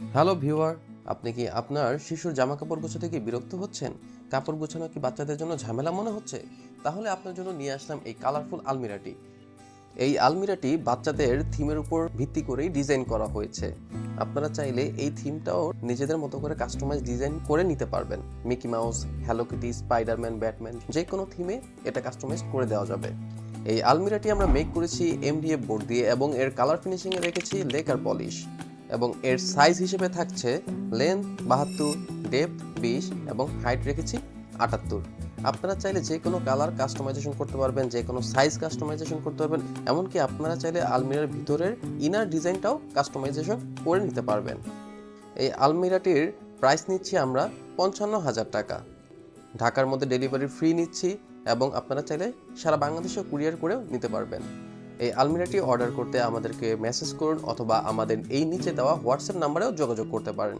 Hello viewer, আপনি কি আপনার শিশুর জামা কাপড় গোছা থেকে বিরক্ত হচ্ছেন? কাপড় গোছানো কি বাচ্চাদের জন্য ঝামেলা মনে হচ্ছে? তাহলে আপনার জন্য নিয়ে আসলাম এই কালারফুল আলমিরাটি। এই আলমিরাটি বাচ্চাদের থিমের উপর ভিত্তি করেই ডিজাইন করা হয়েছে। আপনারা চাইলে এই থিমটাও নিজেদের মতো করে কাস্টমাইজ ডিজাইন করে নিতে পারবেন। Mickey Mouse, Hello Kitty, Spiderman, Batman, যে কোনো থিমে এটা কাস্টমাইজ করে দেওয়া যাবে। এই আলমিরাটি আমরা মেক করেছি এমডিএফ বোর্ড দিয়ে এবং এর কালার ফিনিশিংয়ে রেখেছি লেকার পলিশ। এবং এর সাইজ হিসেবে থাকছে লেন্থ বাহাত্তর ডেপথ বিশ এবং হাইট রেখেছি আটাত্তর। আপনারা চাইলে যে কোনো কালার কাস্টমাইজেশন করতে পারবেন, যে কোনো সাইজ কাস্টমাইজেশন করতে পারবেন, এমনকি আপনারা চাইলে আলমিরার ভিতরের ইনার ডিজাইনটাও কাস্টমাইজেশন করে নিতে পারবেন। এই আলমিরাটির প্রাইস নিচ্ছি আমরা পঞ্চান্ন হাজার টাকা। ঢাকার মধ্যে ডেলিভারি ফ্রি নিচ্ছি এবং আপনারা চাইলে সারা বাংলাদেশে কুরিয়ার করেও নিতে পারবেন। এই আলমিরাটি অর্ডার করতে আমাদেরকে মেসেজ করুন অথবা আমাদের এই নিচে দেওয়া হোয়াটসঅ্যাপ নাম্বারেও যোগাযোগ করতে পারেন।